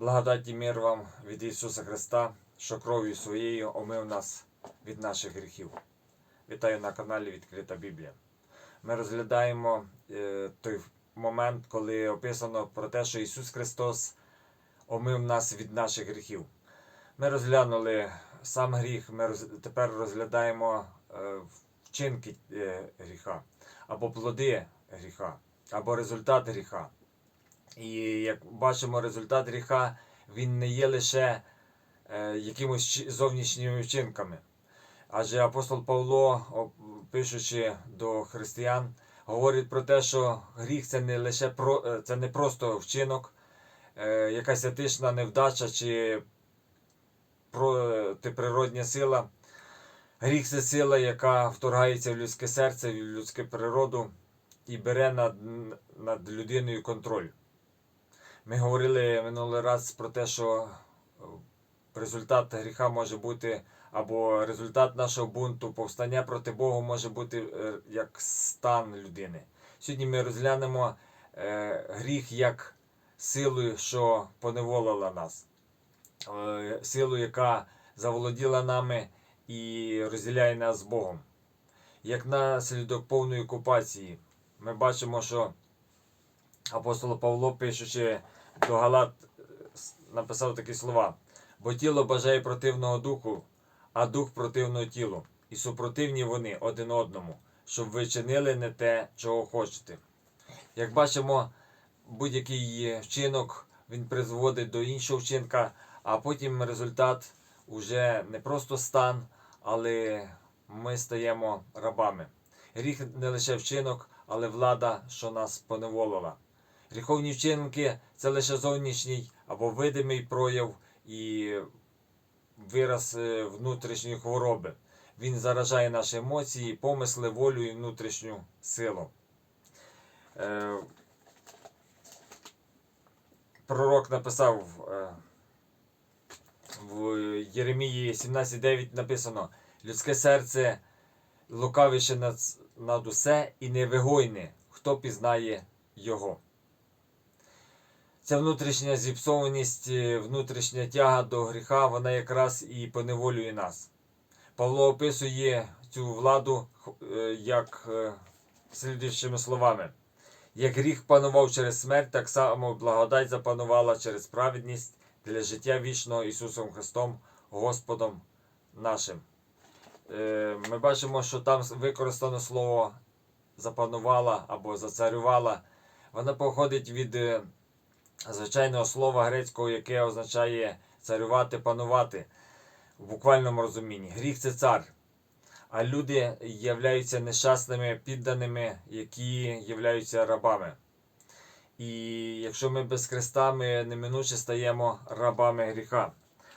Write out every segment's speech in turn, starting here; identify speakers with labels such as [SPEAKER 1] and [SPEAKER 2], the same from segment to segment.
[SPEAKER 1] Благодаті мир вам від Ісуса Христа, що кров'ю своєю омив нас від наших гріхів. Вітаю на каналі Відкрита Біблія. Ми розглядаємо е, той момент, коли описано про те, що Ісус Христос омив нас від наших гріхів. Ми розглянули сам гріх, ми роз... тепер розглядаємо е, вчинки е, гріха, або плоди гріха, або результат гріха. І як бачимо, результат гріха він не є лише е, якимось зовнішніми вчинками. Адже апостол Павло, пишучи до християн, говорить про те, що гріх це не лише про, е, це не просто вчинок, е, якась етична невдача чи протиприродня сила. Гріх це сила, яка вторгається в людське серце, в людську природу і бере над, над людиною контроль. Ми говорили минулий раз про те, що е, результат гріха може бути, або результат нашого бунту, повстання проти Бога може бути е, як стан людини. Сьогодні ми розглянемо е, гріх як силу, що поневолила нас, силу, яка заволоділа нами і розділяє нас з Богом. Як наслідок повної окупації, ми бачимо, що апостол Павло, пишучи до Галат, е, написав такі слова: бо тіло бажає противного духу, а дух противного тілу, і супротивні вони один одному, щоб ви чинили не те, чого хочете. Як бачимо, будь-який вчинок він призводить до іншого вчинка, а потім результат уже не просто стан, але ми стаємо рабами. Гріх не лише вчинок, але влада, що нас поневолила. Гріховні вчинки це лише зовнішній або видимий прояв і вираз е, внутрішньої хвороби. Він заражає наші емоції, помисли, волю і внутрішню силу. Е, Пророк написав е, в Єремії 17.9 написано: людське серце лукавіше над усе і невигойне, хто пізнає його. Ця внутрішня зіпсованість, е, внутрішня тяга до гріха, вона якраз і поневолює нас. Павло описує цю владу е, як е, слідуючими словами. Як гріх панував через смерть, так само благодать запанувала через праведність для життя вічного Ісусом Христом, Господом нашим. Ми бачимо, що там використано слово запанувала або зацарювала. Вона походить від звичайного слова грецького, яке означає царювати, панувати в буквальному розумінні. Гріх це цар. А люди являються нещасними підданими, які являються рабами. І якщо ми без Христа, ми неминуче стаємо рабами гріха.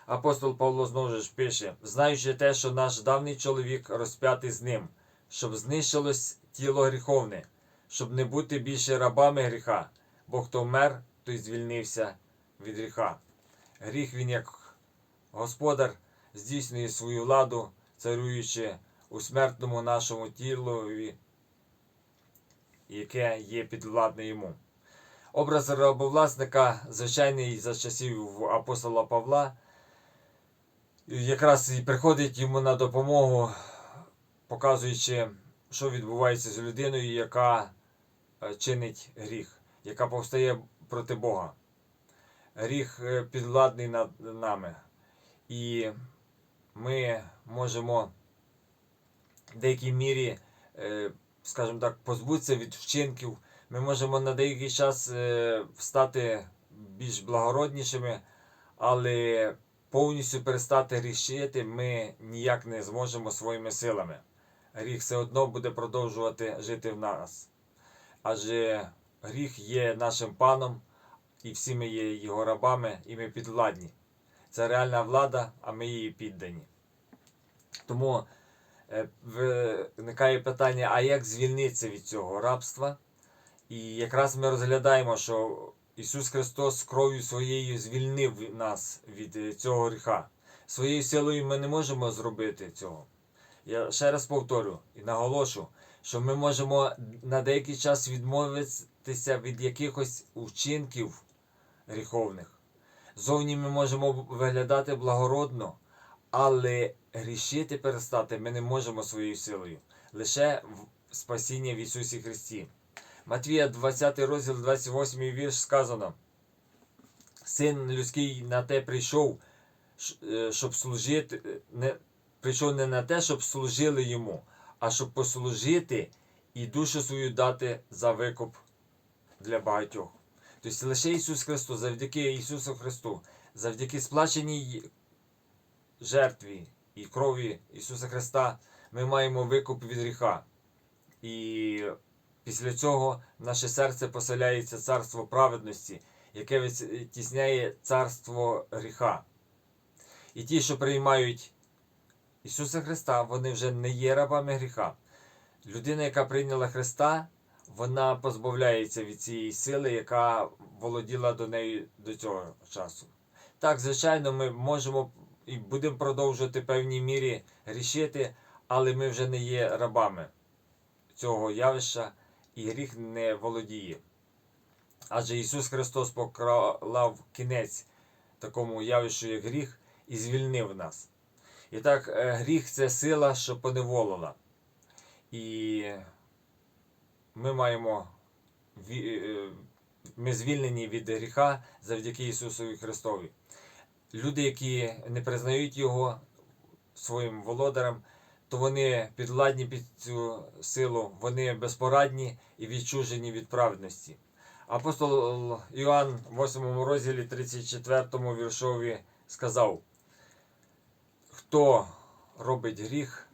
[SPEAKER 1] Апостол Павло знову ж пише: знаючи те, що наш давній чоловік розп'ятий з ним, щоб знищилось тіло гріховне, щоб не бути більше рабами гріха, бо хто вмер, той звільнився від гріха. Гріх він, як господар, здійснює свою владу, царюючи у смертному нашому тілові, яке є підвладне йому. Образ рабовласника, звичайний за часів апостола Павла, якраз і приходить йому на допомогу, показуючи, що відбувається з людиною, яка е, чинить гріх, яка повстає проти Бога. Гріх е, підвладний над нами. І ми можемо в деякій мірі, е, скажімо так, позбутися від вчинків. Ми можемо на деякий час е, стати більш благороднішими, але повністю перестати грішити ми ніяк не зможемо своїми силами. Гріх все одно буде продовжувати жити в нас. Адже гріх є нашим паном, і всі ми є його рабами, і ми підвладні. Це реальна влада, а ми її піддані. Тому е, виникає питання, а як звільнитися від цього рабства? І якраз ми розглядаємо, що Ісус Христос кров'ю своєю звільнив нас від е, цього гріха. Своєю силою ми не можемо зробити цього. Я ще раз повторю і наголошу, що ми можемо на деякий час відмовитися від якихось вчинків гріховних. Зовні ми можемо виглядати благородно, але грішити перестати ми не можемо своєю силою. Лише в спасіння в Ісусі Христі. Матвія 20 розділ, 28 вірш сказано. Син людський на те прийшов, е, щоб служити, не, прийшов не на те, щоб служили йому, а щоб послужити і душу свою дати за викуп для багатьох. Тобто лише Ісус Христос, завдяки Ісусу Христу, завдяки сплаченій жертві і крові Ісуса Христа, ми маємо викуп від гріха. І після цього наше серце поселяється царство праведності, яке витісняє царство гріха. І ті, що приймають Ісуса Христа, вони вже не є рабами гріха. Людина, яка прийняла Христа, вона позбавляється від цієї сили, яка володіла до неї до цього часу. Так, звичайно, ми можемо і будемо продовжувати в певній мірі грішити, але ми вже не є рабами цього явища, і гріх не володіє. Адже Ісус Христос поклав кінець такому явищу, як гріх, і звільнив нас. І так, е, гріх це сила, що поневолила. І ми маємо е, ми звільнені від гріха завдяки Ісусу Христові. Люди, які не признають Його своїм володарем, то вони підладні під цю силу, вони безпорадні і відчужені від праведності. Апостол Іоанн в 8 розділі 34 віршові сказав: Хто робить гріх,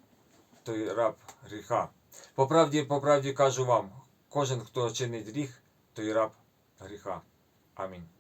[SPEAKER 1] той раб гріха. По правді, по правді кажу вам, кожен, хто чинить гріх, той раб гріха. Амінь.